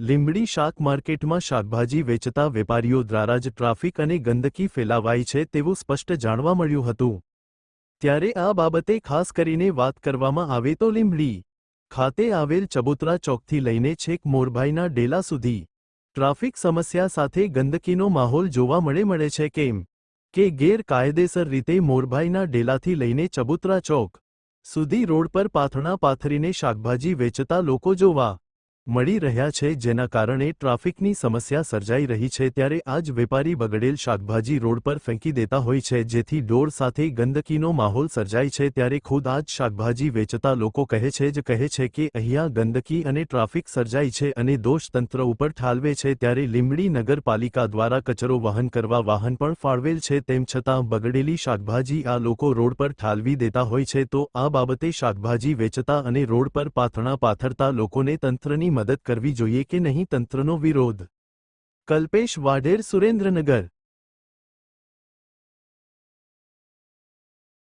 લીંબડી શાક માર્કેટમાં શાકભાજી વેચતા વેપારીઓ દ્વારા જ ટ્રાફિક અને ગંદકી ફેલાવાઈ છે તેવું સ્પષ્ટ જાણવા મળ્યું હતું. ત્યારે આ બાબતે ખાસ કરીને વાત કરવામાં આવે તો લીંબડી ખાતે આવેલ ચબુતરા ચોકથી લઈને છેક મોરભાઈના ડેલા સુધી ટ્રાફિક સમસ્યા સાથે ગંદકીનો માહોલ જોવા મળે મળે છે કેમ કે ગેરકાયદેસર રીતે મોરભાઈના ડેલાથી લઈને ચબુતરા ચોક સુધી રોડ પર પાથરણા પાથરીને શાકભાજી વેચતા લોકો જોવા મળી રહ્યા છે જેના કારણે ટ્રાફિકની સમસ્યા સર્જાઈ રહી છે ત્યારે આજ વેપારી બગડેલ શાકભાજી રોડ પર ફેંકી દેતા હોય છે જેથી ડોર સાથે ગંદકીનો માહોલ સર્જાય છે ત્યારે ખુદ આજ શાકભાજી વેચતા લોકો કહે છે જ કહે છે કે અહીંયા ગંદકી અને ટ્રાફિક સર્જાય છે અને દોષ તંત્ર ઉપર ઠાલવે છે ત્યારે લીંબડી નગરપાલિકા દ્વારા કચરો વહન કરવા વાહન પણ ફાળવેલ છે તેમ છતાં બગડેલી શાકભાજી આ લોકો રોડ પર ઠાલવી દેતા હોય છે તો આ બાબતે શાકભાજી વેચતા અને રોડ પર પાથણા પાથરતા લોકોને તંત્રની મદદ કરવી જોઈએ કે નહીં તંત્રનો વિરોધ? કલ્પેશ વાઢેર સુરેન્દ્રનગર